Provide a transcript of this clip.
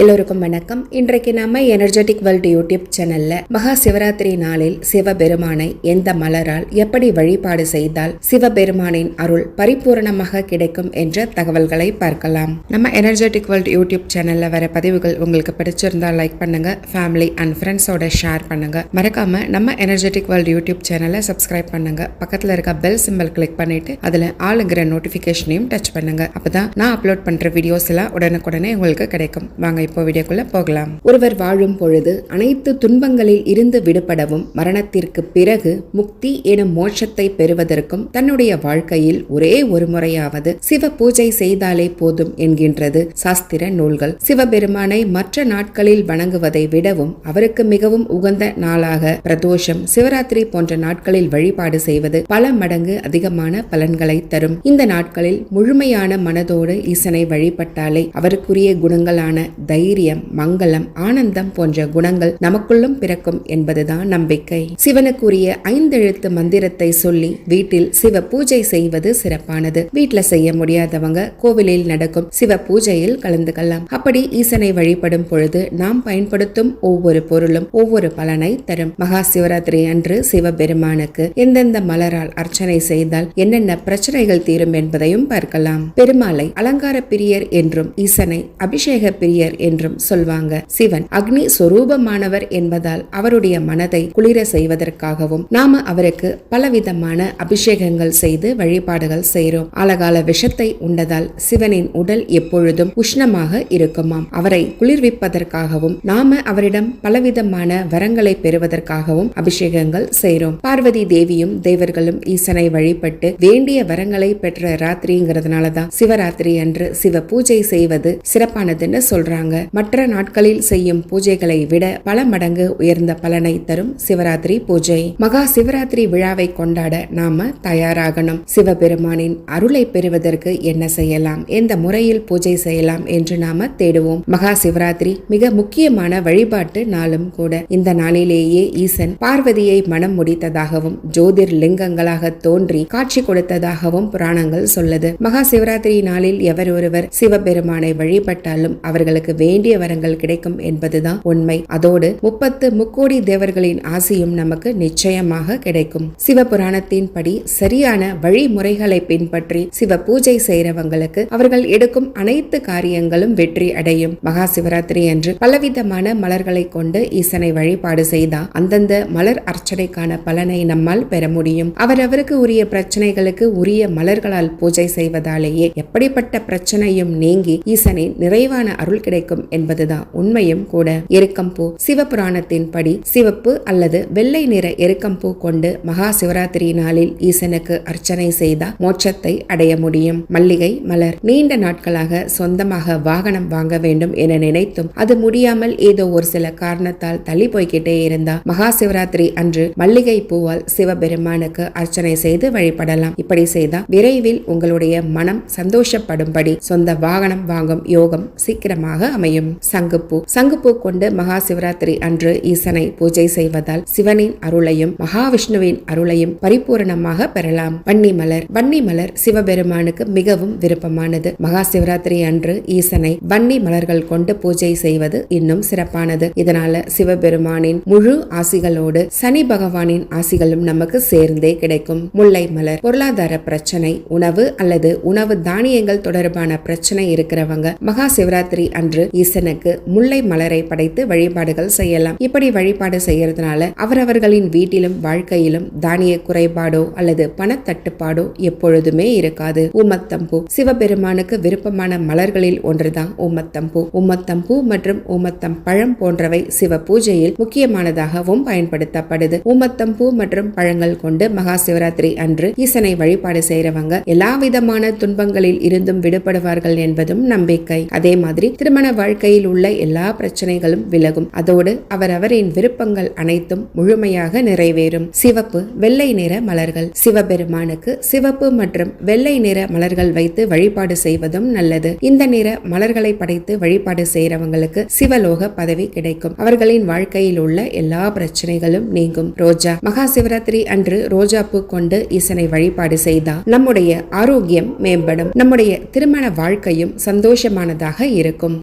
எல்லோருக்கும் வணக்கம். இன்றைக்கு நம்ம எனர்ஜெட்டிக் வேர்ல்டு யூடியூப் சேனல்ல மகா சிவராத்திரி நாளில் சிவபெருமானை எந்த மலரால் எப்படி வழிபாடு செய்தால் சிவபெருமானின் அருள் பரிபூரணமாக கிடைக்கும் என்ற தகவல்களை பார்க்கலாம். நம்ம எனர்ஜெட்டிக் வேர்ல்டு யூடியூப் சேனல்ல வர பதிவுகள் உங்களுக்கு பிடிச்சிருந்தா லைக் பண்ணுங்க ஃபேமிலி அண்ட் ஃப்ரெண்ட்ஸோட ஷேர் பண்ணுங்க. மறக்காம நம்ம எனர்ஜெட்டிக் வேர்ல்டு யூடியூப் சேனலை சப்ஸ்கிரைப் பண்ணுங்க. பக்கத்துல இருக்க பெல் சிம்பல் கிளிக் பண்ணிட்டு அதுல ஆளுங்கிற நோட்டிபிகேஷனையும் டச் பண்ணுங்க. அப்பதான் நான் அப்லோட் பண்ற வீடியோஸ் எல்லாம் உடனுக்குடனே உங்களுக்கு கிடைக்கும். வாங்க இப்போ வீடியோக்குள்ள போகலாம். ஒருவர் வாழும் பொழுது அனைத்து துன்பங்களில் இருந்து விடுபடவும் மரணத்திற்கு பிறகு முக்தி எனும் மோட்சத்தை பெறுவதற்கும் தன்னுடைய வாழ்க்கையில் ஒரே ஒரு முறையாவது சிவ பூஜை செய்தாலே போதும் என்கின்றது சாஸ்திர நூல்கள். சிவபெருமானை மற்ற நாட்களில் வணங்குவதை விடவும் அவருக்கு மிகவும் உகந்த நாளாக பிரதோஷம் சிவராத்திரி போன்ற நாட்களில் வழிபாடு செய்வது பல மடங்கு அதிகமான பலன்களை தரும். இந்த நாட்களில் முழுமையான மனதோடு ஈசனை வழிபட்டாலே அவருக்குரிய குணங்களான தைரியம் மங்களம் ஆனந்தம் போன்ற குணங்கள் நமக்குள்ளும் பிறக்கும் என்பதுதான் நம்பிக்கை. சிவனுக்குரிய ஐந்தெழுத்து மந்திரத்தை சொல்லி வீட்டில் சிவ பூஜை செய்வது சிறப்பானது. வீட்ல செய்ய முடியாதவங்க கோவிலில் நடக்கும் சிவ பூஜையில் கலந்துக்கலாம். அப்படி ஈசனை வழிபடும் பொழுது நாம் பயன்படுத்தும் ஒவ்வொரு பொருளும் ஒவ்வொரு பலனை தரும். மகா சிவராத்திரி அன்று சிவபெருமானுக்கு எந்தெந்த மலரால் அர்ச்சனை செய்தால் என்னென்ன பிரச்சனைகள் தீரும் என்பதையும் பார்க்கலாம். பெருமாளை அலங்கார பிரியர் என்றும் ஈசனை அபிஷேக பிரியர் என்றும் சொல்வாங்க. சிவன் அக்னி சொரூபமானவர் என்பதால் அவருடைய மனதை குளிர செய்வதற்காகவும் நாம அவருக்கு பலவிதமான அபிஷேகங்கள் செய்து வழிபாடுகள் செய்கிறோம் அழகால விஷத்தை உண்டதால் சிவனின் உடல் எப்பொழுதும் உஷ்ணமாக இருக்குமாம். அவரை குளிர்விப்பதற்காகவும் நாம அவரிடம் பலவிதமான வரங்களை பெறுவதற்காகவும் அபிஷேகங்கள் செய்கிறோம் பார்வதி தேவியும் தேவர்களும் ஈசனை வழிபட்டு வேண்டிய வரங்களை பெற்ற ராத்திரிங்கிறதுனாலதான் சிவராத்திரி அன்று சிவ பூஜை செய்வது சிறப்பானதுன்னு சொல்றாங்க. மற்ற நாட்களில் செய்யும் பூஜைகளை விட பல மடங்கு உயர்ந்த பலனை தரும் சிவராத்திரி பூஜை. மகா சிவராத்திரி விழாவை கொண்டாட நாம தயாராகணும். சிவபெருமானின் அருளை பெறுவதற்கு என்ன செய்யலாம்? எந்த முறையில் பூஜை செய்யலாம் என்று நாம தேடுவோம். மகா சிவராத்திரி மிக முக்கியமான வழிபாட்டு நாளும் கூட. இந்த நாளிலேயே ஈசன் பார்வதியை மனம் முடித்ததாகவும் ஜோதிர் லிங்கங்களாக தோன்றி காட்சி கொடுத்ததாகவும் புராணங்கள் சொல்லுது. மகா சிவராத்திரி நாளில் எவர் ஒருவர் சிவபெருமானை வழிபட்டாலும் அவர்களுக்கு வேண்டிய வரங்கள் கிடைக்கும் என்பதுதான் உண்மை. அதோடு முப்பத்து முக்கோடி தேவர்களின் ஆசையும் நமக்கு நிச்சயமாக கிடைக்கும். சிவபுராணத்தின் படி சரியான வழிமுறைகளை பின்பற்றி சிவ பூஜை செய்கிறவங்களுக்கு அவர்கள் எடுக்கும் அனைத்து காரியங்களும் வெற்றி அடையும். மகா சிவராத்திரி அன்று பலவிதமான மலர்களை கொண்டு ஈசனை வழிபாடு செய்தால் அந்தந்த மலர் அர்ச்சனைக்கான பலனை நம்மால் பெற முடியும். அவரவருக்கு உரிய பிரச்சனைகளுக்கு உரிய மலர்களால் பூஜை செய்வதாலேயே எப்படிப்பட்ட பிரச்சனையும் நீங்கி ஈசனின் நிறைவான அருள் கிடைக்கும். என்பதுதான் உண்மையும் கூட. எருக்கம்பூ சிவபுராணத்தின் படி சிவப்பு அல்லது வெள்ளை நிற எருக்கம்பூ கொண்டு மகா சிவராத்திரி நாளில் ஈசனுக்கு அர்ச்சனை செய்தா மோட்சத்தை அடைய முடியும். மல்லிகை மலர் நீண்ட நாட்களாக சொந்தமாக வாகனம் வாங்க வேண்டும் என நினைத்தும் அது முடியாமல் ஏதோ ஒரு சில காரணத்தால் தள்ளி போய்கிட்டே இருந்தா மகா சிவராத்திரி அன்று மல்லிகை பூவால் சிவபெருமானுக்கு அர்ச்சனை செய்து வழிபடலாம். இப்படி செய்தால் விரைவில் உங்களுடைய மனம் சந்தோஷப்படும்படி சொந்த வாகனம் வாங்கும் யோகம் சீக்கிரமாக அமையும். சங்குப்பூ. சங்குப்பூ கொண்டு மகா சிவராத்திரி அன்று ஈசனை பூஜை செய்வதால் சிவனின் அருளையும் மகாவிஷ்ணுவின் அருளையும் பரிபூரணமாக பெறலாம். வன்னி மலர் வன்னி மலர் சிவபெருமானுக்கு மிகவும் விருப்பமானது. மகா சிவராத்திரி அன்று ஈசனை வன்னி மலர்கள் கொண்டு பூஜை செய்வது இன்னும் சிறப்பானது. இதனால சிவபெருமானின் முழு ஆசிகளோடு சனி பகவானின் ஆசிகளும் நமக்கு சேர்ந்தே கிடைக்கும். முல்லை மலர். பொருளாதார பிரச்சனை உணவு அல்லது உணவு தானியங்கள் தொடர்பான பிரச்சனை இருக்கிறவங்க மகா சிவராத்திரி அன்று ஈசனுக்கு முல்லை மலரை படைத்து வழிபாடுகள் செய்யலாம். இப்படி வழிபாடு செய்யறதுனால அவரவர்களின் வீட்டிலும் வாழ்க்கையிலும் தானிய குறைபாடோ அல்லது பணத்தட்டுப்பாடோ எப்பொழுதுமே இருக்காது. ஊமத்தம்பூ சிவபெருமானுக்கு விருப்பமான மலர்களில் ஒன்றுதான் ஊமத்தம்பூ ஊமத்தம்பூ மற்றும் ஊமத்தம் பழம் போன்றவை சிவ பூஜையில் முக்கியமானதாகவும் பயன்படுத்தப்படுது. ஊமத்தம்பூ மற்றும் பழங்கள் கொண்டு மகா சிவராத்திரி அன்று ஈசனை வழிபாடு செய்யறவங்க எல்லா விதமான துன்பங்களில் இருந்தும் விடுபடுவார்கள் என்பதும் நம்பிக்கை. அதே மாதிரி திருமண வாழ்க்கையில் உள்ள எல்லா பிரச்சனைகளும் விலகும். அதோடு அவரவரின் விருப்பங்கள் அனைத்தும் முழுமையாக நிறைவேறும். சிவப்பு வெள்ளை நிற மலர்கள். சிவபெருமானுக்கு சிவப்பு மற்றும் வெள்ளை நிற மலர்கள் வைத்து வழிபாடு செய்வதும் நல்லது. இந்த நிற மலர்களை படைத்து வழிபாடு செய்யறவங்களுக்கு சிவலோக பதவி கிடைக்கும். அவர்களின் வாழ்க்கையில் உள்ள எல்லா பிரச்சனைகளும் நீங்கும். ரோஜா. மகா சிவராத்திரி அன்று ரோஜா பூ கொண்டு ஈசனை வழிபாடு செய்தா நம்முடைய ஆரோக்கியம் மேம்படும். நம்முடைய திருமண வாழ்க்கையும் சந்தோஷமானதாக இருக்கும்.